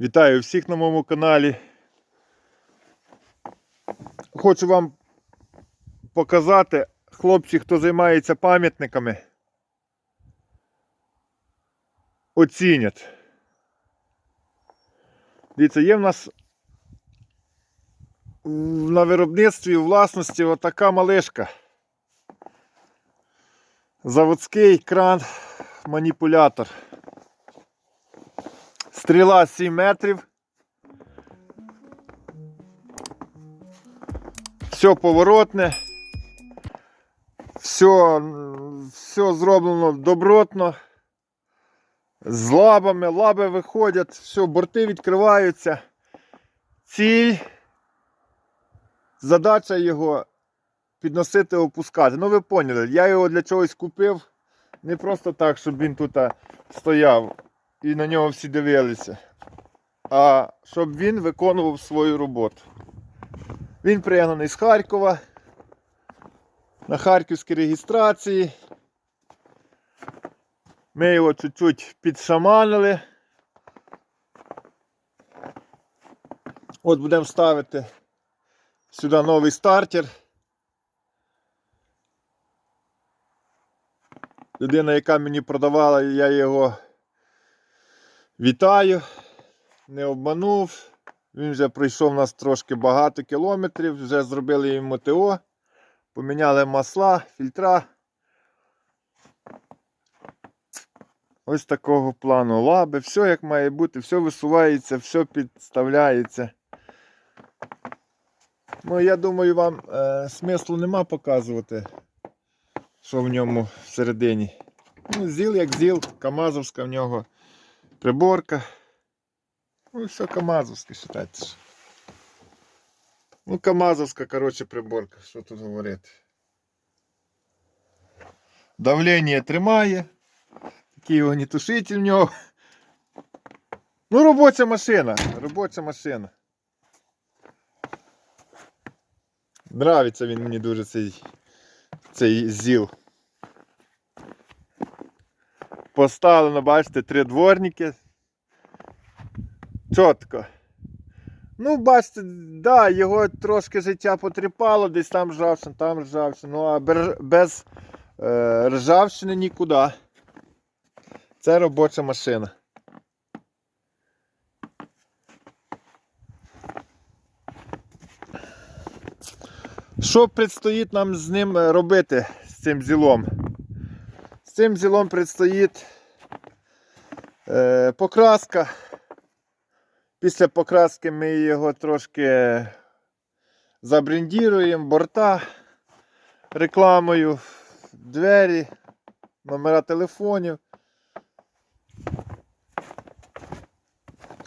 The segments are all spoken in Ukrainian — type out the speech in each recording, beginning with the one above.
Вітаю всіх на моєму каналі. Хочу вам показати, хлопці, хто займається пам'ятниками, оцінять. Дивіться, є в нас на виробництві у власності отака малишка. Заводський кран маніпулятор. Стріла 7 метрів. Все поворотне. Все, все зроблено добротно. З лабами, лаби виходять, все, борти відкриваються. Ціль. Задача його підносити, опускати. Ну ви поняли, я його для чогось купив. Не просто так, щоб він тут стояв і на нього всі дивилися. А щоб він виконував свою роботу. Він пригнаний з Харкова. На харківській реєстрації. Ми його чуть-чуть підшаманили. От будемо ставити сюди новий стартер. Людина, яка мені продавала, я його вітаю. Не обманув. Він вже пройшов у нас трошки багато кілометрів, вже зробили йому ТО, поміняли масла, фільтра. Ось такого плану лаби, все як має бути, все висувається, все підставляється. Ну, я думаю, вам е, смислу нема показувати, що в ньому всередині. Ну, зіл як зіл, Камазовська в нього приборка. Ну, все Камазовське, считайте. ж. Ну, Камазовська, коротше, приборка, що тут говорити. Давлення тримає. Такий огнітушитель в нього. Ну, робоча машина. Робоча машина. Нравиться він мені дуже цей, цей зіл. Поставлено, бачите, три дворники. Чітко. Ну, бачите, да, його трошки життя потріпало, десь там ржавчина, там ржавчина. Ну, а без, без е, ржавчини нікуди. Це робоча машина. Що предстоїть нам з ним е, робити, з цим зілом? Цим зілом предстоїть е, покраска. Після покраски ми його трошки забрендіруємо, борта рекламою, двері, номера телефонів.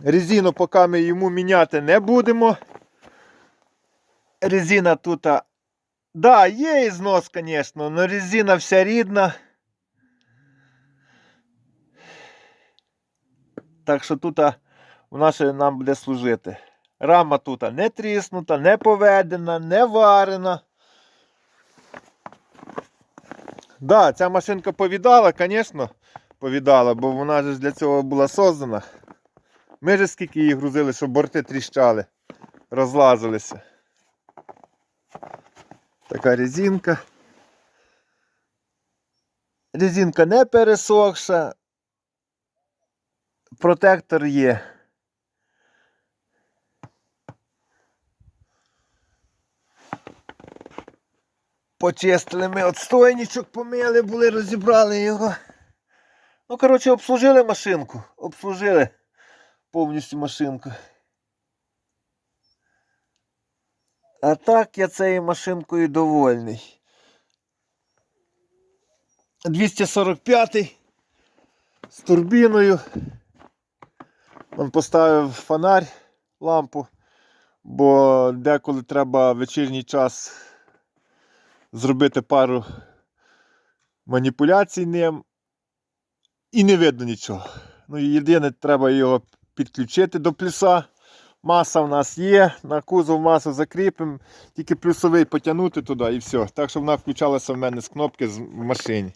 Резину поки ми йому міняти не будемо. Резина тут. Да, є ізнос, звісно, але резина вся рідна. Так що тут вона ще нам буде служити. Рама тут не тріснута, не поведена, не варена. Да, ця машинка повідала, звісно, повідала, бо вона ж для цього була создана. Ми ж скільки її грузили, щоб борти тріщали, розлазилися. Така резинка. Резинка не пересохша. Протектор є. Почистили ми отстойничок, помили були, розібрали його. Ну, коротше, обслужили машинку. Обслужили повністю машинку. А так я цією машинкою довольний. 245 з турбіною. Он поставив фонарь, лампу, бо деколи треба в вечірній час зробити пару маніпуляцій ним і не видно нічого. Ну, єдине, треба його підключити до плюса. Маса в нас є, на кузов масу закріпимо, тільки плюсовий потягнути туди і все. Так що вона включалася в мене з кнопки в машині.